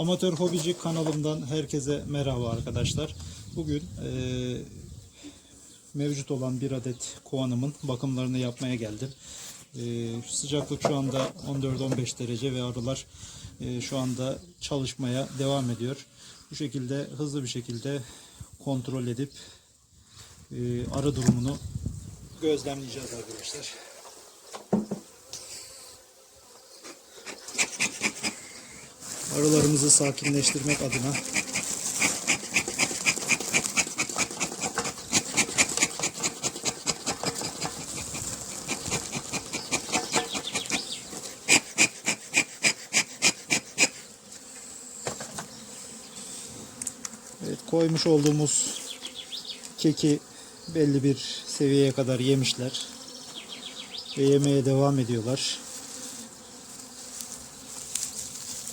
Amatör Hobici kanalımdan herkese merhaba arkadaşlar. Bugün e, mevcut olan bir adet kovanımın bakımlarını yapmaya geldim. E, sıcaklık şu anda 14-15 derece ve arılar e, şu anda çalışmaya devam ediyor. Bu şekilde hızlı bir şekilde kontrol edip e, arı durumunu gözlemleyeceğiz arkadaşlar. Arılarımızı sakinleştirmek adına Evet, koymuş olduğumuz keki belli bir seviyeye kadar yemişler ve yemeye devam ediyorlar.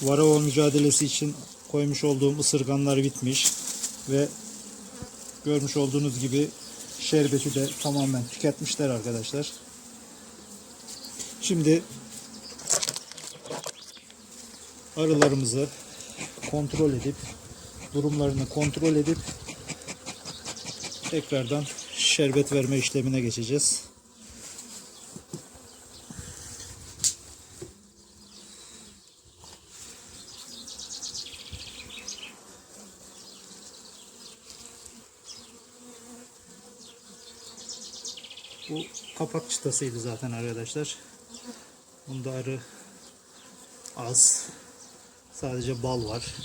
Varroa mücadelesi için koymuş olduğum ısırganlar bitmiş ve görmüş olduğunuz gibi şerbeti de tamamen tüketmişler arkadaşlar. Şimdi arılarımızı kontrol edip durumlarını kontrol edip tekrardan şerbet verme işlemine geçeceğiz. Bu kapak çıtasıydı zaten arkadaşlar. Bunda arı az. Sadece bal var.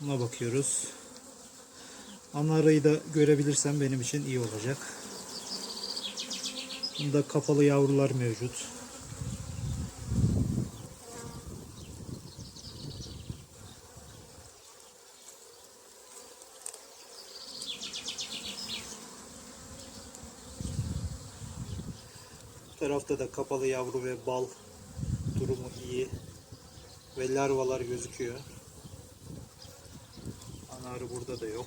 Buna bakıyoruz. Ana arayı da görebilirsem benim için iyi olacak. Bunda kapalı yavrular mevcut. Tarafta da kapalı yavru ve bal durumu iyi. Ve larvalar gözüküyor. Ana arı burada da yok.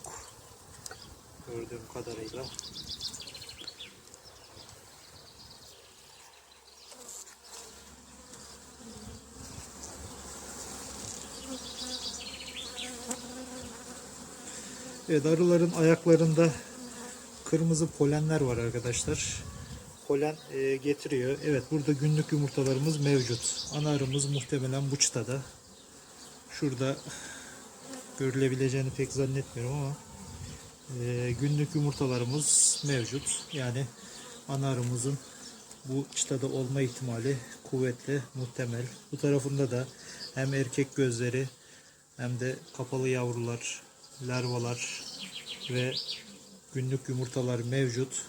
Gördüğüm kadarıyla. Evet arıların ayaklarında kırmızı polenler var arkadaşlar. Polen e, getiriyor. Evet burada günlük yumurtalarımız mevcut. Ana arımız muhtemelen bu çıtada. Şurada görülebileceğini pek zannetmiyorum ama e, günlük yumurtalarımız mevcut. Yani ana arımızın bu çıtada olma ihtimali kuvvetli, muhtemel. Bu tarafında da hem erkek gözleri hem de kapalı yavrular, larvalar ve günlük yumurtalar mevcut.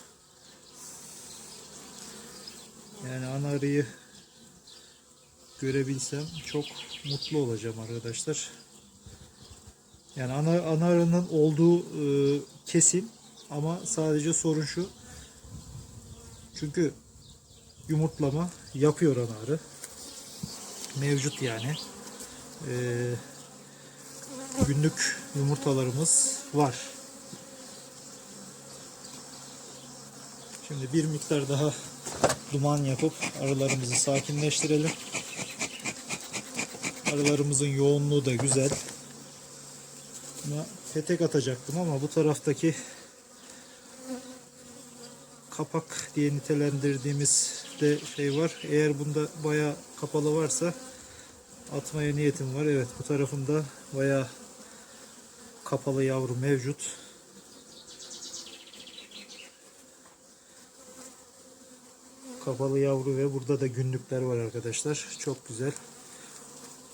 Yani ana arıyı görebilsem çok mutlu olacağım arkadaşlar. Yani ana, ana arının olduğu e, kesin ama sadece sorun şu. Çünkü yumurtlama yapıyor ana arı. Mevcut yani. E, günlük yumurtalarımız var. Şimdi bir miktar daha duman yapıp arılarımızı sakinleştirelim. Arılarımızın yoğunluğu da güzel. Buna petek atacaktım ama bu taraftaki kapak diye nitelendirdiğimiz de şey var. Eğer bunda bayağı kapalı varsa atmaya niyetim var. Evet bu tarafında bayağı kapalı yavru mevcut. Kapalı yavru ve burada da günlükler var arkadaşlar. Çok güzel.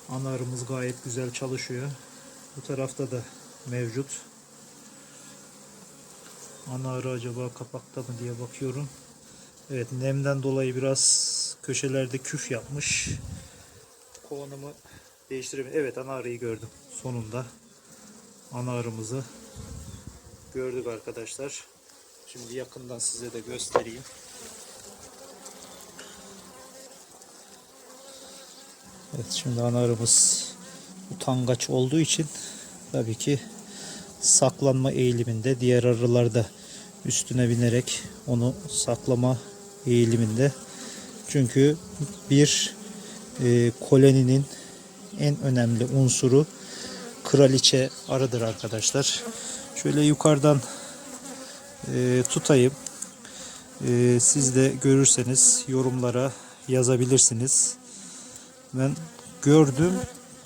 Ana arımız gayet güzel çalışıyor. Bu tarafta da mevcut. Ana arı acaba kapakta mı diye bakıyorum. Evet nemden dolayı biraz köşelerde küf yapmış. Kovanımı değiştireyim. Evet ana arıyı gördüm. Sonunda ana arımızı gördük arkadaşlar. Şimdi yakından size de göstereyim. Evet şimdi ana arımız utangaç olduğu için tabii ki saklanma eğiliminde diğer arılar da üstüne binerek onu saklama eğiliminde. Çünkü bir e, koloninin en önemli unsuru kraliçe arıdır arkadaşlar. Şöyle yukarıdan e, tutayım. E, siz de görürseniz yorumlara yazabilirsiniz. Ben gördüm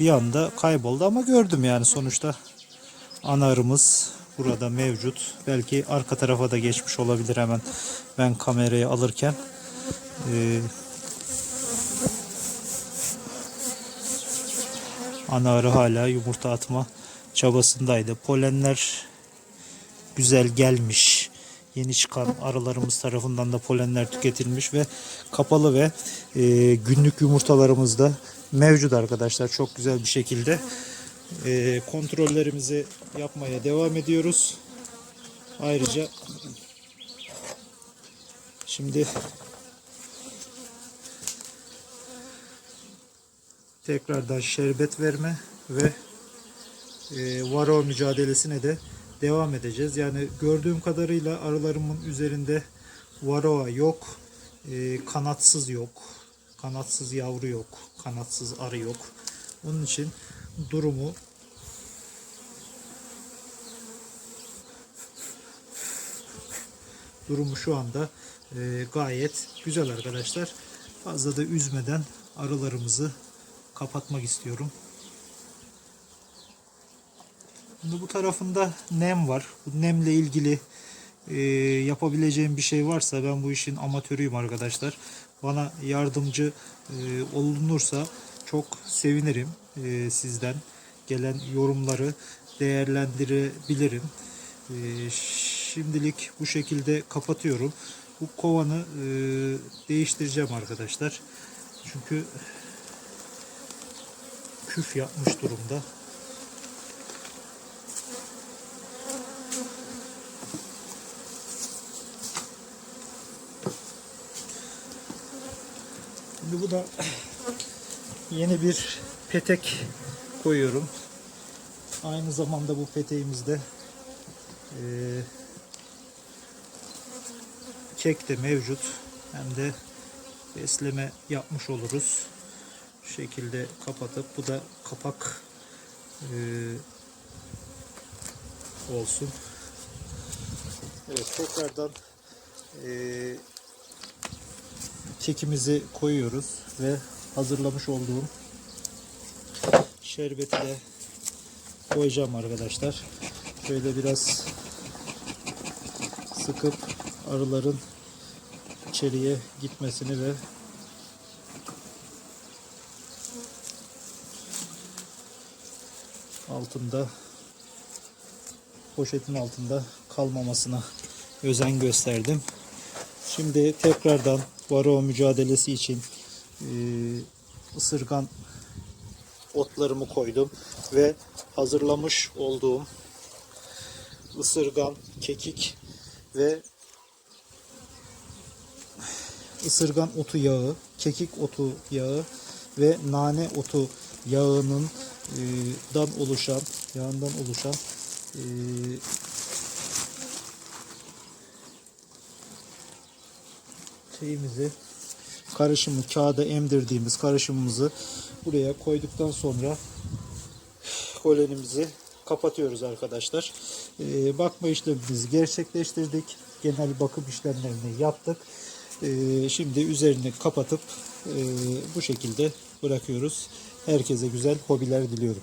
bir anda kayboldu ama gördüm yani sonuçta ana arımız burada mevcut. Belki arka tarafa da geçmiş olabilir hemen ben kamerayı alırken. E, ana arı hala yumurta atma çabasındaydı. Polenler güzel gelmiş. Yeni çıkan arılarımız tarafından da polenler tüketilmiş ve kapalı ve e, günlük yumurtalarımız da mevcut arkadaşlar. Çok güzel bir şekilde e, kontrollerimizi yapmaya devam ediyoruz. Ayrıca şimdi tekrardan şerbet verme ve e, varo mücadelesine de devam edeceğiz. Yani gördüğüm kadarıyla arılarımın üzerinde varoa yok, e, kanatsız yok, kanatsız yavru yok, kanatsız arı yok. Onun için durumu durumu şu anda e, gayet güzel arkadaşlar. Fazla da üzmeden arılarımızı kapatmak istiyorum. Şimdi bu tarafında nem var. Bu nemle ilgili e, yapabileceğim bir şey varsa ben bu işin amatörüyüm arkadaşlar. Bana yardımcı e, olunursa çok sevinirim e, sizden. Gelen yorumları değerlendirebilirim. E, şimdilik bu şekilde kapatıyorum. Bu kovanı e, değiştireceğim arkadaşlar. Çünkü küf yapmış durumda. Şimdi da yeni bir petek koyuyorum. Aynı zamanda bu peteğimizde eee kek de mevcut. Hem de besleme yapmış oluruz. Şu şekilde kapatıp bu da kapak eee, olsun. Evet tekrardan eee kekimizi koyuyoruz ve hazırlamış olduğum şerbeti de koyacağım arkadaşlar. Şöyle biraz sıkıp arıların içeriye gitmesini ve altında poşetin altında kalmamasına özen gösterdim. Şimdi tekrardan varo mücadelesi için e, ısırgan otlarımı koydum ve hazırlamış olduğum ısırgan, kekik ve ısırgan otu yağı, kekik otu yağı ve nane otu yağının e, dan oluşan, yağından oluşan e, şeyimizi karışımı kağıda emdirdiğimiz karışımımızı buraya koyduktan sonra kolenimizi kapatıyoruz arkadaşlar. Ee, bakma işlemimizi gerçekleştirdik. Genel bakım işlemlerini yaptık. Ee, şimdi üzerini kapatıp e, bu şekilde bırakıyoruz. Herkese güzel hobiler diliyorum.